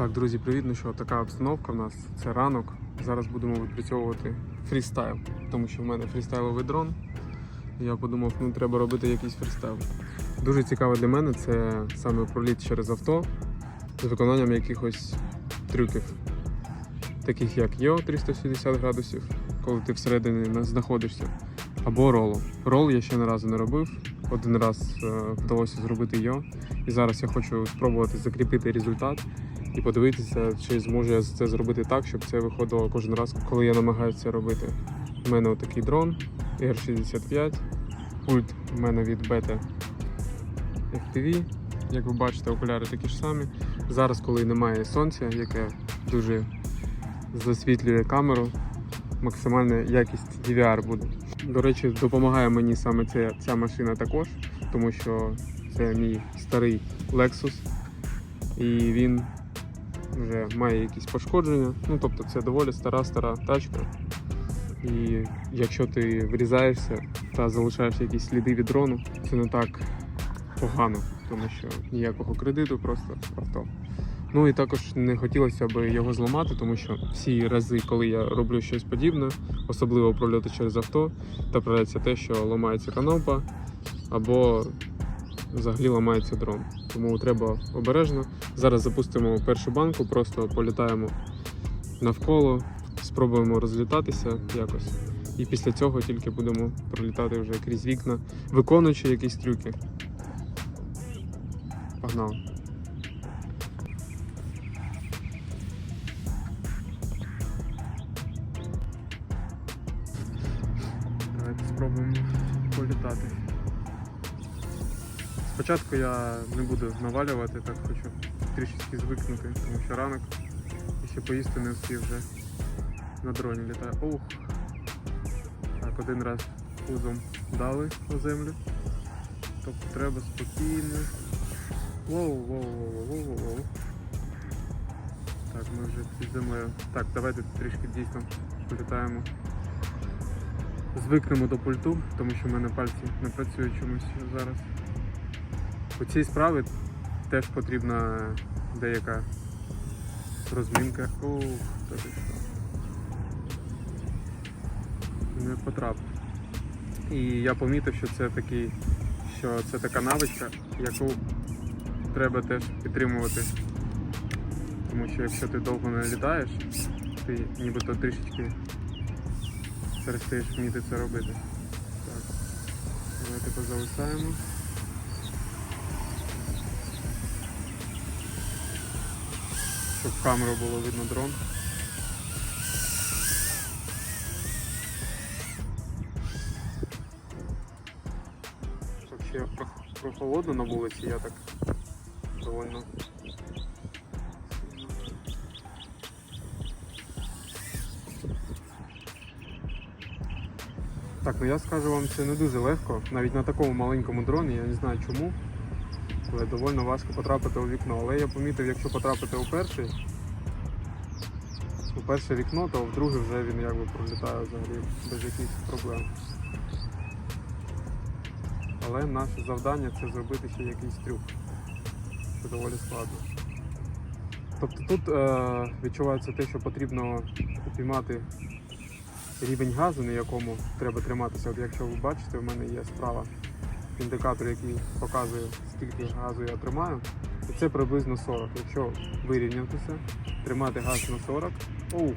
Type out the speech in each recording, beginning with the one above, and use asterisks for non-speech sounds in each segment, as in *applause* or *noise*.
Так, друзі, привіт. Ну що, така обстановка в нас. Це ранок. Зараз будемо відпрацьовувати фрістайл, тому що в мене фрістайловий дрон. Я подумав, ну треба робити якийсь фрістайл. Дуже цікаво для мене це саме проліт через авто з виконанням якихось трюків, таких як йо 360 градусів, коли ти всередині знаходишся, або ролу. Рол я ще не разу не робив. Один раз е, вдалося зробити йо. І зараз я хочу спробувати закріпити результат і подивитися, чи зможу я це зробити так, щоб це виходило кожен раз, коли я намагаюся робити. У мене отакий дрон R65, пульт у мене від Beta FPV. Як ви бачите, окуляри такі ж самі. Зараз, коли немає сонця, яке дуже засвітлює камеру, максимальна якість DVR буде. До речі, допомагає мені саме ця, ця машина також, тому що це мій старий Lexus, і він вже має якісь пошкодження. Ну тобто це доволі стара стара тачка. І якщо ти врізаєшся та залишаєш якісь сліди від дрону, це не так погано, тому що ніякого кредиту, просто авто. Ну і також не хотілося б його зламати, тому що всі рази, коли я роблю щось подібне, особливо прольоти через авто, трапляється те, що ламається канопа або взагалі ламається дрон. Тому треба обережно. Зараз запустимо першу банку, просто політаємо навколо, спробуємо розлітатися якось. І після цього тільки будемо пролітати вже крізь вікна, виконуючи якісь трюки. Погнали. Спочатку я не буду навалювати, так хочу трішечки звикнути, тому що ранок і ще поїсти не всі вже на дроні літає. Ух! Так, один раз пузом дали на землю. Тобто треба спокійно. Воу, воу, воу, воу, воу, воу. Так, ми вже під землею. Так, давайте трішки дійсно політаємо. Звикнемо до пульту, тому що в мене пальці не працюють чомусь зараз. У цій справі теж потрібна деяка розмінка. Ух, ти що. Не потрапив. І я помітив, що це такий, що це така навичка, яку треба теж підтримувати. Тому що якщо ти довго не літаєш, ти нібито трішечки перестаєш вміти це робити. Так. Давайте позависаємо. Щоб в камеру було видно дрон. Ще прохолодно на вулиці, я так довольно. Так, ну я скажу вам, це не дуже легко. Навіть на такому маленькому дроні, я не знаю чому. Але довольно важко потрапити у вікно. Але я помітив, якщо потрапити у перший, у перше вікно, то в друге вже він якби пролітає взагалі без якихось проблем. Але наше завдання це зробити ще якийсь трюк. Це доволі складно. Тобто тут е, відчувається те, що потрібно упіймати рівень газу, на якому треба триматися. От якщо ви бачите, в мене є справа індикатор, який показує, скільки газу я тримаю. І це приблизно 40. Якщо вирівнятися, тримати газ на 40, оух,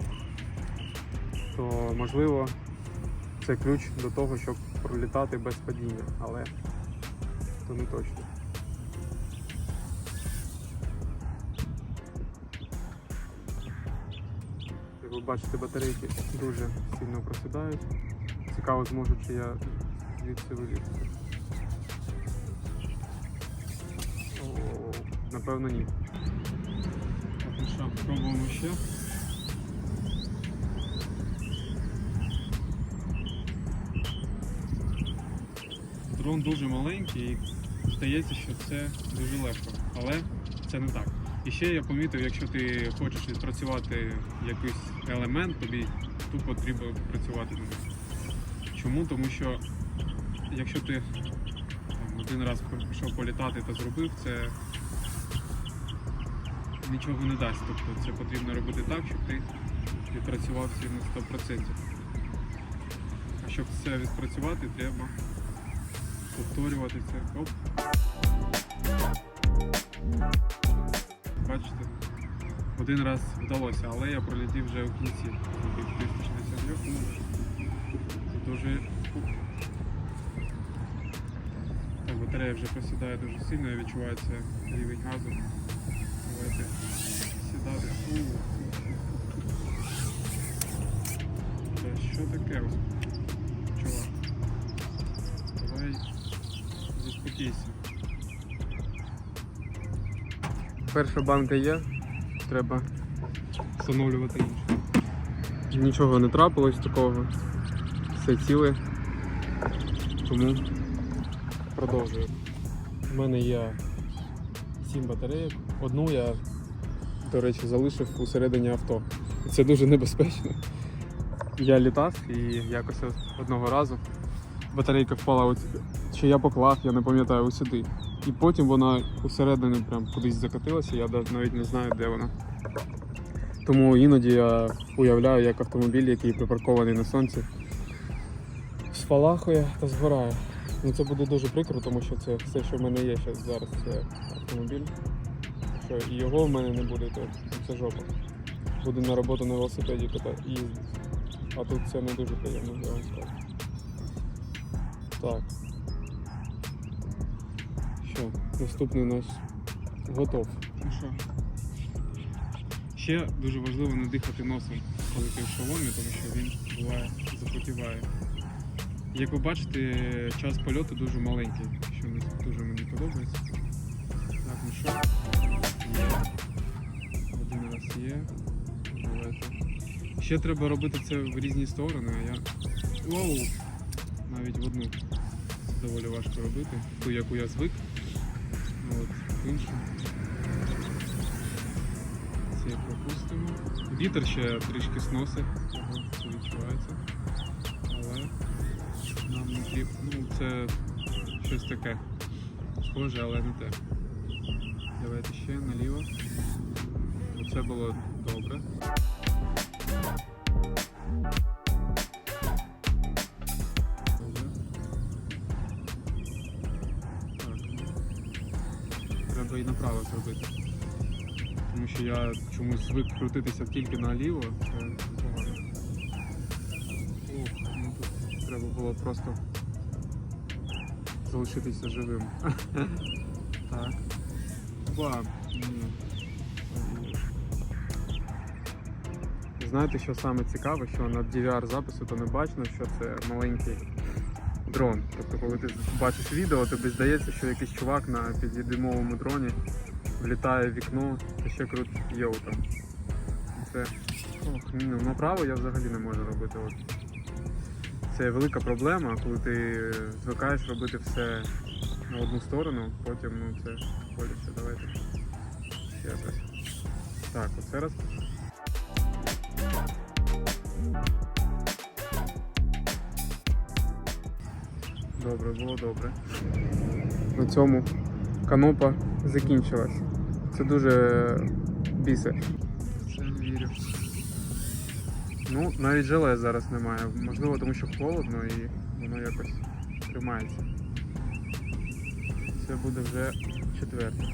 то можливо це ключ до того, щоб пролітати без падіння, але то не точно. Як ви бачите, батарейки дуже сильно просідають. Цікаво, зможу чи я звідси вилізти. Напевно, ні. Так, ну що, спробуємо ще. Дрон дуже маленький і здається, що це дуже легко, але це не так. І ще я помітив, якщо ти хочеш відпрацювати якийсь елемент, тобі тупо треба працювати ним. Чому? Тому що якщо ти там, один раз пішов політати та зробив, це нічого не дасть. Тобто це потрібно робити так, щоб ти відпрацював всі на 100%. А щоб це відпрацювати, треба повторювати це. Оп. Бачите? Один раз вдалося, але я пролетів вже в кінці. Таких 363. Ну, Це дуже. Так, батарея вже просідає дуже сильно і відчувається рівень газу. Давайте сідати. Та що таке? Чувак? Давай заспокійся. Перша банка є, треба встановлювати іншу. Нічого не трапилось такого. Все ціле. Тому продовжую. У мене є 7 батарейок. Одну я, до речі, залишив усередині авто. Це дуже небезпечно. Я літав і якось одного разу батарейка впала, от, чи я поклав, я не пам'ятаю, сюди. І потім вона усередину прям кудись закотилася, я навіть не знаю, де вона. Тому іноді я уявляю, як автомобіль, який припаркований на сонці, спалахує та згорає. Ну це буде дуже прикро, тому що це все, що в мене є зараз, це автомобіль. Що і його в мене не буде, то це жопа. Буду на роботу на велосипеді їздити. А тут це не дуже приємно, я вам скажу. Так. Що, наступний нас готов. Ну що? Ще дуже важливо не дихати носом, коли ти в шоломі, тому що він буває запотіває. Як ви бачите, час польоту дуже маленький, що дуже мені подобається. Ще треба робити це в різні сторони, а я. Воу! Навіть в одну. Це доволі важко робити. Ту, яку я звик. От, іншу. Це пропустимо. Вітер ще трішки сносить, це відчувається. Але нам не потрібно. Ну, це щось таке. Схоже, але не те. Давайте ще наліво. Оце було. Добре. Направо зробити. Тому що я чомусь звик крутитися тільки наліво, це погано. Ну тут треба було просто залишитися живим. *laughs* так. Ба. Знаєте, що саме цікаве, що на DVR запису то не бачно, що це маленький дрон. Тобто, коли ти бачиш відео, тобі здається, що якийсь чувак на підвідомовому дроні влітає в вікно та ще крутить йоу там. Це ох, ну, направо я взагалі не можу робити. От. Це велика проблема, коли ти звикаєш робити все на одну сторону, потім ну це боляче. Давайте ще раз. Так, оце раз. Добре, було добре. На цьому канопа закінчилась. Це дуже бісить. Це не вірю. Ну, навіть желе зараз немає. Можливо, тому що холодно і воно якось тримається. Це буде вже четверте.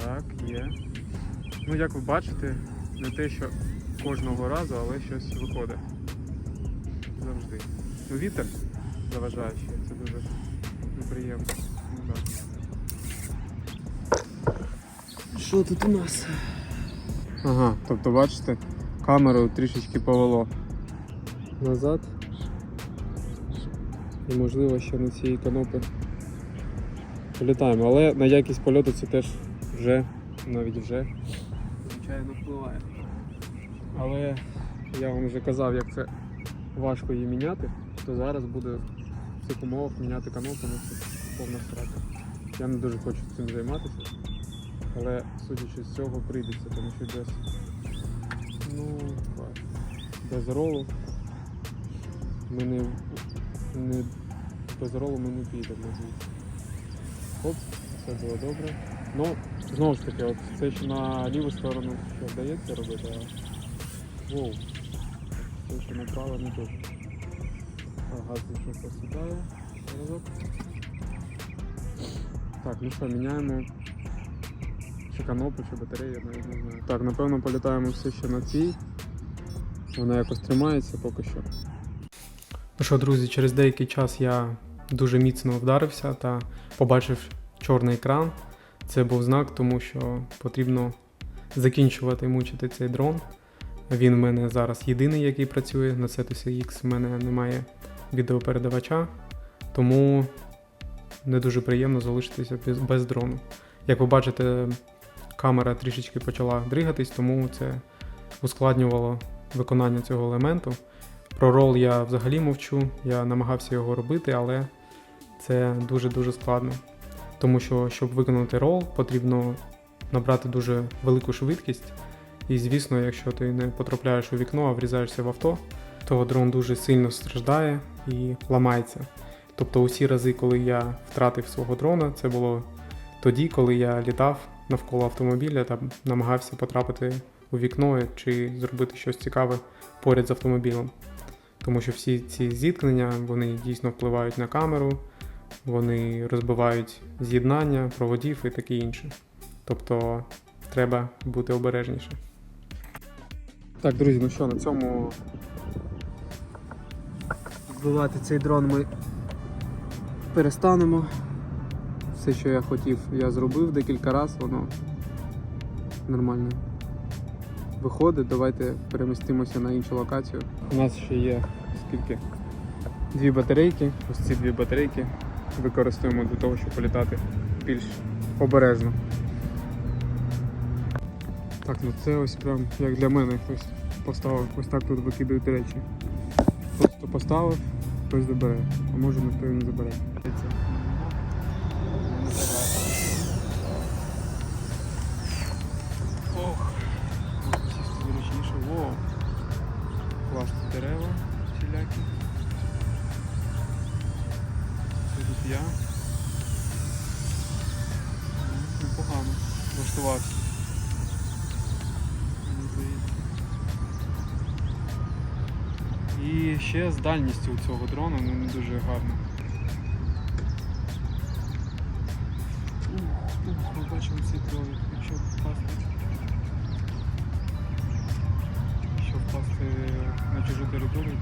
Так, є. Ну, як ви бачите, не те, що кожного разу, але щось виходить. Завжди. Ну, вітер заважає ще, це дуже неприємно. Що тут у нас? Ага, тобто бачите, камеру трішечки повело назад. І можливо ще на цій канопи політаємо. Але на якість польоту це теж вже, навіть вже, звичайно, впливає. Але я вам вже казав, як це важко її міняти, то зараз буде цих умовах міняти канопу, ну це повна страта. Я не дуже хочу цим займатися. Але судячи з цього прийдеться, тому що без, ну, без ролу ми не, не без ролу ми не підемо звідси. Оп, все було добре. Ну, Знову ж таки, от це ще на ліву сторону ще вдається робити, а воу. Це ще направо не дуже. Газ ще посідає. Так, ну що, міняємо чи канопу, чи батарею, я навіть не знаю. Так, напевно політаємо все ще на цій. Вона якось тримається поки що. Ну що, друзі, через деякий час я дуже міцно вдарився та побачив чорний екран. Це був знак, тому що потрібно закінчувати мучити цей дрон. Він в мене зараз єдиний, який працює. На Cetus X в мене немає відеопередавача, тому не дуже приємно залишитися без, дрону. Як ви бачите, камера трішечки почала дригатись, тому це ускладнювало виконання цього елементу. Про рол я взагалі мовчу, я намагався його робити, але це дуже-дуже складно. Тому що, щоб виконати рол, потрібно набрати дуже велику швидкість. І звісно, якщо ти не потрапляєш у вікно, а врізаєшся в авто, то дрон дуже сильно страждає і ламається. Тобто усі рази, коли я втратив свого дрона, це було тоді, коли я літав навколо автомобіля та намагався потрапити у вікно чи зробити щось цікаве поряд з автомобілем. Тому що всі ці зіткнення вони дійсно впливають на камеру, вони розбивають з'єднання, проводів і таке інше. Тобто треба бути обережніше. Так, друзі, ну що, на цьому збивати цей дрон ми перестанемо. Все, що я хотів, я зробив декілька разів, воно нормально виходить. Давайте перемістимося на іншу локацію. У нас ще є скільки? Дві батарейки. Ось ці дві батарейки використовуємо для того, щоб політати більш обережно. Так, ну це ось прям як для мене хтось поставив, ось так тут викидають речі. Просто поставив, хтось забере, а може ніхто і не забере. Ох, зручніше. Во! Класні дерева всілякі. Це тут я. Ну, Непогано. Влаштувався. І ще з дальністю у цього дрона ну, не дуже гарно. Ух, ух, Ми бачимо ці крові, якщо впасти. Якщо впасти на чужу територію.